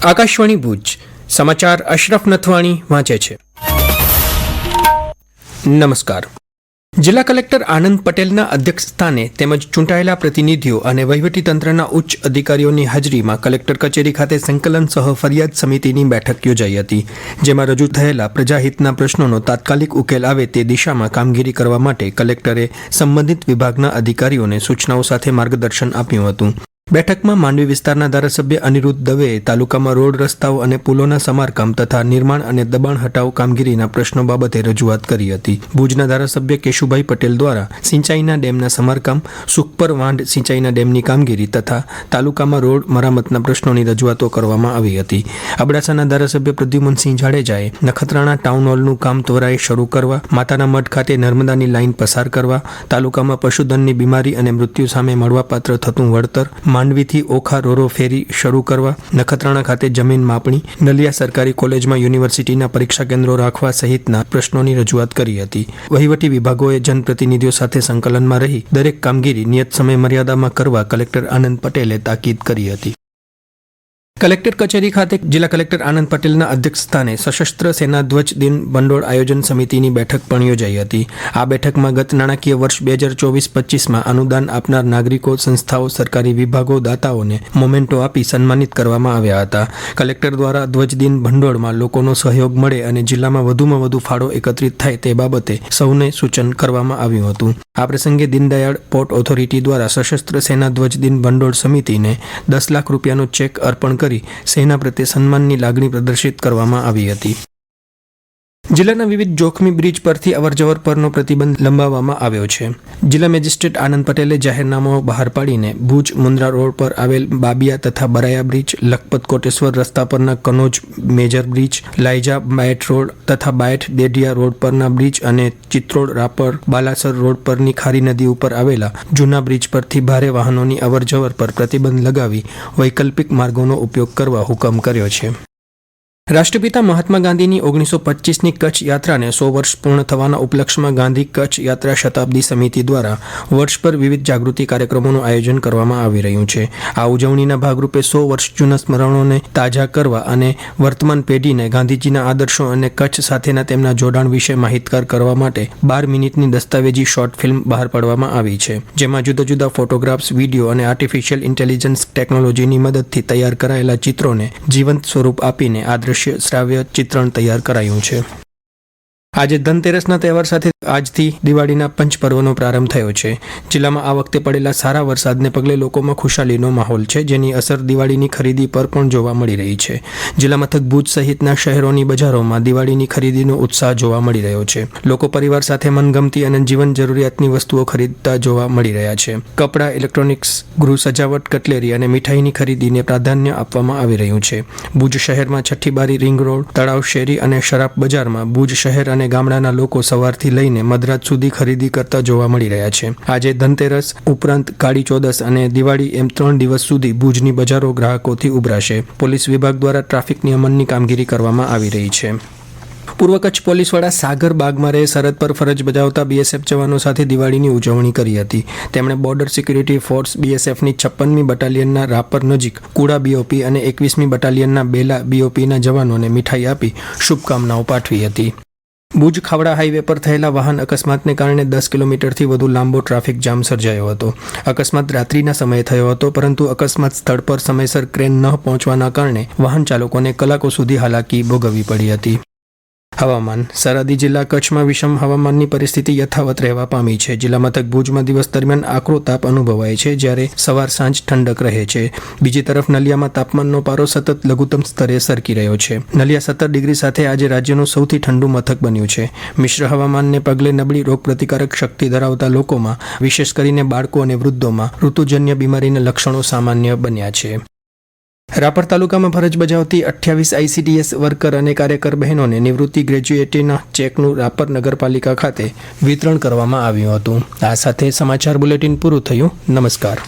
આકાશવાણી ભુજ, સમાચાર અશરફ નથવાણી વાંચે છે. નમસ્કાર. જિલ્લા કલેક્ટર આનંદ પટેલના અધ્યક્ષસ્થાને તેમજ ચૂંટાયેલા પ્રતિનિધિઓ અને વહીવટીતંત્રના ઉચ્ચ અધિકારીઓની હાજરીમાં કલેક્ટર કચેરી ખાતે સંકલન સહ ફરિયાદ સમિતિની બેઠક યોજાઈ હતી, જેમાં રજૂ થયેલા પ્રજાહિતના પ્રશ્નોનો તાત્કાલિક ઉકેલ આવે તે દિશામાં કામગીરી કરવા માટે કલેક્ટરે સંબંધિત વિભાગના અધિકારીઓને સૂચનાઓ સાથે માર્ગદર્શન આપ્યું હતું. બેઠકમાં માંડવી વિસ્તારના ધારાસભ્ય અનિરુદ્ધ દવે, તાલુકામાં રોડ રસ્તાઓ અને પુલોના સમારકામ તથા નિર્માણ અને દબાણ હટાવ કામગીરીના પ્રશ્નો બાબતે રજૂઆત કરી હતી. ભુજના ધારાસભ્ય કેશુભાઈ પટેલ દ્વારા સિંચાઈના ડેમના સમારકામ સુખપર વાંઢ સિંચાઈના ડેમની કામગીરી તથા તાલુકામાં રોડ મરામતના પ્રશ્નોની રજૂઆતો કરવામાં આવી હતી. અબડાસાના ધારાસભ્ય પ્રદ્યુમનસિંહ જાડેજાએ નખત્રાણા ટાઉન હોલનું કામ ત્વરાએ શરૂ કરવા, માતાના મઠ ખાતે નર્મદાની લાઇન પસાર કરવા, તાલુકામાં પશુધનની બીમારી અને મૃત્યુ સામે મળવાપાત્ર થતું વળતર માંડવીથી ઓખા રોરો ફેરી શરૂ કરવા, નખત્રાણા ખાતે જમીન માપણી, નલિયા સરકારી કોલેજમાં યુનિવર્સિટીના પરીક્ષા કેન્દ્રો રાખવા સહિતના પ્રશ્નોની રજૂઆત કરી હતી. વહીવટી વિભાગોએ જનપ્રતિનિધિઓ સાથે સંકલનમાં રહી દરેક કામગીરી નિયત સમય મર્યાદામાં કરવા કલેક્ટર આનંદ પટેલે તાકીદ કરી હતી. કલેક્ટર કચેરી ખાતે જિલ્લા કલેક્ટર આનંદ પટેલના અધ્યક્ષસ્થાને સશસ્ત્ર સેના ધ્વજ દિન ભંડોળ આયોજન સમિતિની બેઠક પણ યોજાઈ હતી. આ બેઠકમાં ગત નાણાકીય વર્ષ બે હજાર ચોવીસ પચીસમાં અનુદાન આપનાર નાગરિકો, સંસ્થાઓ, સરકારી વિભાગો, દાતાઓને મોમેન્ટો આપી સન્માનિત કરવામાં આવ્યા હતા. કલેક્ટર દ્વારા ધ્વજ દિન ભંડોળમાં લોકોનો સહયોગ મળે અને જિલ્લામાં વધુમાં વધુ ફાળો એકત્રિત થાય તે બાબતે સૌને સૂચન કરવામાં આવ્યું હતું. આ પ્રસંગે દીનદયાળ પોર્ટ ઓથોરિટી દ્વારા સશસ્ત્ર સેના ધ્વજ દિન ભંડોળ સમિતિને દસ લાખ રૂપિયાનો ચેક અર્પણ કરી સેના પ્રત્યે સન્માનની લાગણી પ્રદર્શિત કરવામાં આવી હતી. જિલ્લાના વિવિધ જોખમી બ્રિજ પરથી અવરજવર પરનો પ્રતિબંધ લંબાવવામાં આવ્યો છે. જિલ્લા મેજિસ્ટ્રેટ આનંદ પટેલે જાહેરનામો બહાર પાડીને ભુજ, મુન્દ્રા રોડ પર આવેલ બાબિયા તથા બરાયા બ્રિજ, લખપત કોટેશ્વર રસ્તા પરના Kanoj major bridge, Laija Bayat road તથા બાયટ દેઢિયા રોડ પરના બ્રિજ અને ચિત્રોડ રાપર બાલાસર રોડ પરની ખારી નદી ઉપર આવેલા જૂના બ્રિજ પરથી ભારે વાહનોની અવરજવર પર પ્રતિબંધ લગાવી વૈકલ્પિક માર્ગોનો ઉપયોગ કરવા હુકમ કર્યો છે. રાષ્ટ્રપિતા મહાત્મા ગાંધીની ઓગણીસો પચીસની કચ્છ યાત્રાને સો વર્ષ પૂર્ણ થવાના ઉપલક્ષમાં ગાંધી કચ્છ યાત્રા શતાબ્દી સમિતિ દ્વારા વર્ષ પર વિવિધ જાગૃતિ કાર્યક્રમોનું આયોજન કરવામાં આવી રહ્યું છે. આ ઉજવણીના ભાગરૂપે સો વર્ષ જૂના સ્મરણોને તાજા કરવા અને વર્તમાન પેઢીને ગાંધીજીના આદર્શો અને કચ્છ સાથેના તેમના જોડાણ વિશે માહિતગાર કરવા માટે બાર મિનિટની દસ્તાવેજી શોર્ટ ફિલ્મ બહાર પાડવામાં આવી છે. જેમાં જુદા જુદા ફોટોગ્રાફ્સ, વીડિયો અને આર્ટિફિશિયલ ઇન્ટેલિજન્સ ટેકનોલોજીની મદદથી તૈયાર કરાયેલા ચિત્રોને જીવંત સ્વરૂપ આપીને આ દ્રશ્ય શ્રાવ્ય ચિત્રણ તૈયાર કરાયું છે. આજે ધનતેરસના તહેવાર સાથે આજથી દિવાળીના પંચપર્વનો પ્રારંભ થયો છે. જિલ્લામાં આ વખતે પડેલા સારા વરસાદને પગલે લોકોમાં ખુશાલીનો માહોલ છે, જેની અસર દિવાળીની ખરીદી પર પણ જોવા મળી રહી છે. જિલ્લા મથક ભુજ સહિતના શહેરોની બજારોમાં દિવાળીની ખરીદીનો ઉત્સાહ જોવા મળી રહ્યો છે. લોકો પરિવાર સાથે મનગમતી અને જીવન જરૂરિયાતની વસ્તુઓ ખરીદતા જોવા મળી રહ્યા છે. કપડાં, ઇલેક્ટ્રોનિક્સ, ગૃહ સજાવટ, કટલેરી અને મીઠાઈની ખરીદીને પ્રાધાન્ય આપવામાં આવી રહ્યું છે. ભુજ શહેરમાં છઠ્ઠીબારી રિંગ રોડ, તળાવ શેરી અને શરાબ બજારમાં ભુજ શહેર અને ગામડાના લોકો સવારથી લઈને મધરાત સુધી ખરીદી કરતા જોવા મળી રહ્યા છે. આજે ધનતેરસ, ઉપરાંત કાળી ચોદસ અને દિવાળી એમ ત્રણ દિવસ સુધી ભુજની બજારો ગ્રાહકોથી ઉભરાશે. પોલીસ વિભાગ દ્વારા ટ્રાફિક નિયમનની કામગીરી કરવામાં આવી રહી છે. પૂર્વ કચ્છ પોલીસ વડા સાગર બાગમારે સરહદ પર ફરજ બજાવતા બીએસએફ જવાનો સાથે દિવાળીની ઉજવણી કરી હતી. તેમણે બોર્ડર સિક્યુરિટી ફોર્સ બીએસએફની છપ્પનમી બટાલિયનના રાપર નજીક કુડા બીઓપી અને એકવીસમી બટાલિયનના બેલા બીઓપીના જવાનોને મીઠાઈ આપી શુભકામનાઓ પાઠવી હતી. ભુજ ખાવડા હાઈવે પર થયેલા વાહન અકસ્માતને કારણે દસ કિલોમીટરથી વધુ લાંબો ટ્રાફિક જામ સર્જાયો હતો. અકસ્માત રાત્રિના સમયે થયો હતો, પરંતુ અકસ્માત સ્થળ પર સમયસર ક્રેન ન પહોંચવાના કારણે વાહન ચાલકોને કલાકો સુધી હાલાકી ભોગવવી પડી હતી. હવામાન. સરહદી જિલ્લા કચ્છમાં વિષમ હવામાનની પરિસ્થિતિ યથાવત રહેવા પામી છે. જિલ્લા મથક ભુજમાં દિવસ દરમિયાન આકરો તાપ અનુભવાય છે, જ્યારે સવાર સાંજ ઠંડક રહે છે. બીજી તરફ નલિયામાં તાપમાનનો પારો સતત લઘુત્તમ સ્તરે સરકી રહ્યો છે. નલિયા સત્તર ડિગ્રી સાથે આજે રાજ્યનું સૌથી ઠંડુ મથક બન્યું છે. મિશ્ર હવામાનને પગલે નબળી રોગપ્રતિકારક શક્તિ ધરાવતા લોકોમાં, વિશેષ કરીને બાળકો અને વૃદ્ધોમાં ઋતુજન્ય બીમારીના લક્ષણો સામાન્ય બન્યા છે. રાપર તાલુકામાં ફરજ બજાવતી અઠ્યાવીસ આઈસીડીએસ વર્કર અને કાર્યકર બહેનોને નિવૃત્તિ ગ્રેજ્યુએટીના ચેકનું રાપર નગરપાલિકા ખાતે વિતરણ કરવામાં આવ્યું હતું. આ સાથે સમાચાર બુલેટિન પૂરું થયું. નમસ્કાર.